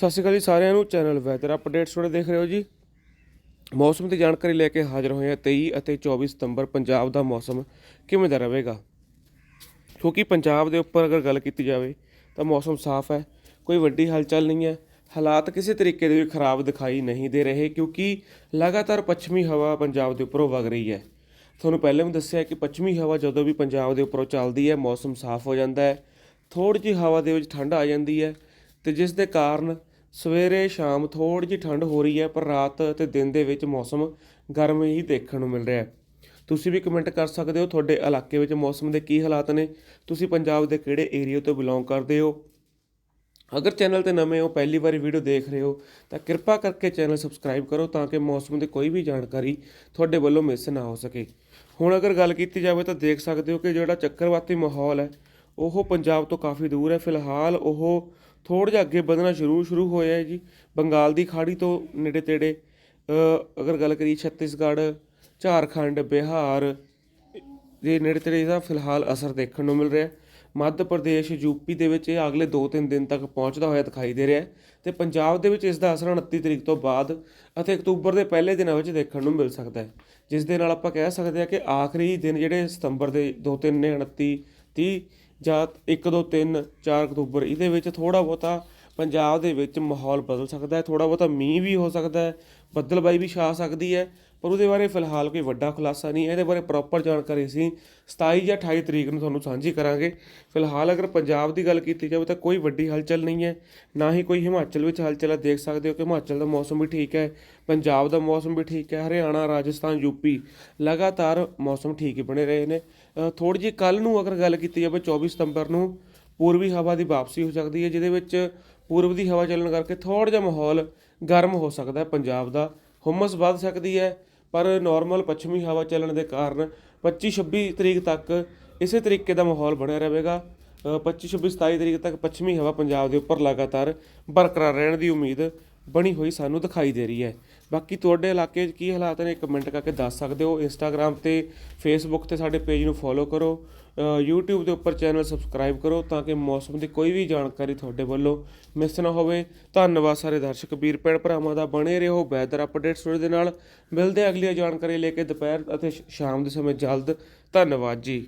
ਸਤਿ ਸ਼੍ਰੀ ਅਕਾਲ ਜੀ ਸਾਰਿਆਂ ਨੂੰ, ਚੈਨਲ ਵੈਦਰ ਅਪਡੇਟਸ ਤੁਹਾਡੇ ਦੇਖ ਰਹੇ ਹੋ ਜੀ। ਮੌਸਮ ਦੀ ਜਾਣਕਾਰੀ ਲੈ ਕੇ ਹਾਜ਼ਰ ਹੋਏ ਹਾਂ 23 ਅਤੇ 24 ਸਤੰਬਰ, ਪੰਜਾਬ ਦਾ ਮੌਸਮ ਕਿਵੇਂ ਦਾ ਰਹੇਗਾ? ਕਿਉਂਕਿ ਪੰਜਾਬ ਦੇ ਉੱਪਰ ਅਗਰ ਗੱਲ ਕੀਤੀ ਜਾਵੇ ਤਾਂ ਮੌਸਮ ਸਾਫ਼ ਹੈ, ਕੋਈ ਵੱਡੀ ਹਲਚਲ ਨਹੀਂ ਹੈ, ਹਾਲਾਤ ਕਿਸੇ ਤਰੀਕੇ ਦੇ ਵੀ ਖਰਾਬ ਦਿਖਾਈ ਨਹੀਂ ਦੇ ਰਹੇ ਕਿਉਂਕਿ ਲਗਾਤਾਰ ਪੱਛਮੀ ਹਵਾ ਪੰਜਾਬ ਦੇ ਉੱਪਰੋਂ ਵਗ ਰਹੀ ਹੈ। ਤੁਹਾਨੂੰ ਪਹਿਲਾਂ ਵੀ ਦੱਸਿਆ ਕਿ ਪੱਛਮੀ ਹਵਾ ਜਦੋਂ ਵੀ ਪੰਜਾਬ ਦੇ ਉੱਪਰੋਂ ਚੱਲਦੀ ਹੈ, ਮੌਸਮ ਸਾਫ਼ ਹੋ ਜਾਂਦਾ ਹੈ ਥੋੜੀ ਜਿਹੀ ਹਵਾ ਦੇ ਵਿੱਚ ਠੰਡ ਆ ਜਾਂਦੀ ਹੈ ਤੇ ਜਿਸ ਦੇ ਕਾਰਨ ਸਵੇਰੇ ਸ਼ਾਮ ਥੋੜੀ ਜਿਹੀ ਠੰਡ ਹੋ ਰਹੀ ਹੈ, ਪਰ ਰਾਤ ਤੇ ਦਿਨ ਦੇ ਵਿੱਚ ਮੌਸਮ ਗਰਮ ਹੀ ਦੇਖਣ ਨੂੰ ਮਿਲ ਰਿਹਾ ਹੈ। ਤੁਸੀਂ ਵੀ ਕਮੈਂਟ ਕਰ ਸਕਦੇ ਹੋ, ਤੁਹਾਡੇ ਇਲਾਕੇ ਵਿੱਚ ਮੌਸਮ ਦੇ ਕੀ ਹਾਲਾਤ ਨੇ? ਤੁਸੀਂ ਪੰਜਾਬ ਦੇ ਕਿਹੜੇ ਏਰੀਆ ਤੋਂ ਬਿਲੋਂਗ ਕਰਦੇ ਹੋ? ਅਗਰ ਚੈਨਲ ਤੇ ਨਵੇਂ ਹੋ, ਪਹਿਲੀ ਵਾਰੀ ਵੀਡੀਓ ਦੇਖ ਰਹੇ ਹੋ, ਤਾਂ ਕਿਰਪਾ ਕਰਕੇ ਚੈਨਲ ਸਬਸਕ੍ਰਾਈਬ ਕਰੋ ਤਾਂ ਕਿ ਮੌਸਮ ਦੀ ਕੋਈ ਵੀ ਜਾਣਕਾਰੀ ਤੁਹਾਡੇ ਵੱਲੋਂ ਮਿਸ ਨਾ ਹੋ ਸਕੇ। ਹੁਣ ਅਗਰ ਗੱਲ ਕੀਤੀ ਜਾਵੇ ਤਾਂ ਦੇਖ ਸਕਦੇ ਹੋ ਕਿ ਜਿਹੜਾ ਚੱਕਰਵਾਤੀ ਮਾਹੌਲ ਹੈ, ਉਹ ਪੰਜਾਬ ਤੋਂ ਕਾਫੀ ਦੂਰ ਹੈ। ਫਿਲਹਾਲ ਉਹ ਥੋੜ੍ਹਾ ਜਿਹਾ ਅੱਗੇ ਵਧਣਾ ਸ਼ੁਰੂ ਸ਼ੁਰੂ ਹੋਇਆ ਹੈ ਜੀ। ਬੰਗਾਲ ਦੀ ਖਾੜੀ ਤੋਂ ਨੇੜੇ ਤੇੜੇ ਅਗਰ ਗੱਲ ਕਰੀਏ ਛੱਤੀਸਗੜ੍ਹ, ਝਾਰਖੰਡ, ਬਿਹਾਰ, ਦੇ ਨੇੜੇ ਤੇੜੇ ਇਹਦਾ ਫਿਲਹਾਲ ਅਸਰ ਦੇਖਣ ਨੂੰ ਮਿਲ ਰਿਹਾ ਮੱਧ ਪ੍ਰਦੇਸ਼ ਯੂਪੀ ਦੇ ਵਿੱਚ ਇਹ ਅਗਲੇ 2-3 ਦਿਨ ਤੱਕ ਪਹੁੰਚਦਾ ਹੋਇਆ ਦਿਖਾਈ ਦੇ ਰਿਹਾ ਹੈ ਤੇ ਪੰਜਾਬ ਦੇ ਵਿੱਚ ਇਸ ਦਾ ਅਸਰ 29 ਤਰੀਕ ਤੋਂ ਬਾਅਦ ਅਤੇ ਅਕਤੂਬਰ ਦੇ ਪਹਿਲੇ ਦਿਨਾਂ ਵਿੱਚ ਦੇਖਣ ਨੂੰ ਮਿਲ ਸਕਦਾ ਹੈ। ਜਿਸ ਦੇ ਨਾਲ ਆਪਾਂ ਕਹਿ ਸਕਦੇ ਹਾਂ ਕਿ ਆਖਰੀ ਦਿਨ ਜਿਹੜੇ ਸਤੰਬਰ ਦੇ 2-3 ਨੇ 29 30 ਜਾਂ 1 2 3 4 ਅਕਤੂਬਰ ਇਹਦੇ ਵਿੱਚ ਥੋੜਾ ਬਹੁਤਾ ਪੰਜਾਬ ਦੇ ਵਿੱਚ ਮਾਹੌਲ ਬਦਲ ਸਕਦਾ ਹੈ ਥੋੜਾ ਬਹੁਤਾ ਮੀਂਹ ਵੀ ਹੋ ਸਕਦਾ ਹੈ, ਬੱਦਲਬਾਈ ਵੀ ਛਾ ਸਕਦੀ ਹੈ, ਪਰ ਉਹਦੇ ਬਾਰੇ ਫਿਲਹਾਲ ਕੋਈ ਵੱਡਾ ਖੁਲਾਸਾ ਨਹੀਂ ਹੈ। ਇਹਦੇ ਬਾਰੇ ਪ੍ਰੋਪਰ ਜਾਣਕਾਰੀ ਅਸੀਂ 27 ਜਾਂ 28 ਤਰੀਕ ਨੂੰ ਤੁਹਾਨੂੰ ਸਾਂਝੀ ਕਰਾਂਗੇ ਫਿਲਹਾਲ ਅਗਰ ਪੰਜਾਬ ਦੀ ਗੱਲ ਕੀਤੀ ਜਾਵੇ ਤਾਂ ਕੋਈ ਵੱਡੀ ਹਲਚਲ ਨਹੀਂ ਹੈ, ਨਾ ਹੀ ਕੋਈ ਹਿਮਾਚਲ ਵਿੱਚ ਹਲਚਲ ਹੈ, ਦੇਖ ਸਕਦੇ ਹੋ ਕਿ ਹਿਮਾਚਲ ਦਾ ਮੌਸਮ ਵੀ ਠੀਕ ਹੈ, ਪੰਜਾਬ ਦਾ ਮੌਸਮ ਵੀ ਠੀਕ ਹੈ, ਹਰਿਆਣਾ, ਰਾਜਸਥਾਨ ਯੂਪੀ ਲਗਾਤਾਰ ਮੌਸਮ ਠੀਕ ਹੀ ਬਣੇ ਰਹੇ ਨੇ ਥੋੜੀ ਜਿਹੀ ਕੱਲ ਨੂੰ ਅਗਰ ਗੱਲ ਕੀਤੀ ਜਾਵੇ 24 ਸਤੰਬਰ ਨੂੰ ਪੂਰਬੀ ਹਵਾ ਦੀ ਵਾਪਸੀ ਹੋ ਸਕਦੀ ਹੈ, ਜਿਹਦੇ ਵਿੱਚ ਪੂਰਬ ਦੀ ਹਵਾ ਚੱਲਣ ਕਰਕੇ ਥੋੜਾ ਜਿਹਾ ਮਾਹੌਲ ਗਰਮ ਹੋ ਸਕਦਾ ਹੈ ਪੰਜਾਬ ਦਾ। ਹੁਮਸ ਵੱਧ ਸਕਦੀ ਹੈ ਪਰ ਨਾਰਮਲ ਪੱਛਮੀ ਹਵਾ ਚੱਲਣ ਦੇ ਕਾਰਨ 25 26 ਤਰੀਕ ਤੱਕ ਇਸੇ ਤਰੀਕੇ ਦਾ ਮਾਹੌਲ ਬਣਿਆ ਰਹੇਗਾ। ਅ, 25 26 27 ਤਰੀਕ ਤੱਕ ਪੱਛਮੀ ਹਵਾ ਪੰਜਾਬ ਦੇ ਉੱਪਰ ਲਗਾਤਾਰ ਬਰਕਰਾਰ ਰਹਿਣ ਦੀ ਉਮੀਦ ਬਣੀ ਹੋਈ ਸਾਨੂੰ ਦਿਖਾਈ ਦੇ ਰਹੀ ਹੈ। ਬਾਕੀ ਤੁਹਾਡੇ ਇਲਾਕੇ 'ਚ ਕੀ ਹਾਲਾਤ ਨੇ? ਕਮੈਂਟ ਕਰਕੇ ਦੱਸ ਸਕਦੇ ਹੋ। ਇੰਸਟਾਗ੍ਰam ਤੇ ਫੇਸਬੁੱਕ ਤੇ ਸਾਡੇ ਪੇਜ ਨੂੰ ਫੋਲੋ ਕਰੋ। ਅ, YouTube ਦੇ ਉੱਪਰ ਚੈਨਲ ਸਬਸਕ੍ਰਾਈਬ ਕਰੋ ਤਾਂ ਕਿ ਮੌਸਮ ਦੀ ਕੋਈ ਵੀ ਜਾਣਕਾਰੀ ਤੁਹਾਡੇ ਵੱਲੋਂ ਮਿਸ ਨਾ ਹੋਵੇ। ਧੰਨਵਾਦ ਸਾਰੇ ਦਰਸ਼ਕ ਵੀਰ ਭੈਣ ਭਰਾਵਾਂ ਦਾ। ਬਣੇ ਰਹੋ ਵੈਦਰ ਅਪਡੇਟਸ ਦੇ ਨਾਲ। ਮਿਲਦੇ ਅਗਲੀ ਜਾਣਕਾਰੀ ਲੈ ਕੇ ਦੁਪਹਿਰ ਅਤੇ ਸ਼ਾਮ ਦੇ ਸਮੇਂ ਜਲਦ। ਧੰਨਵਾਦ ਜੀ।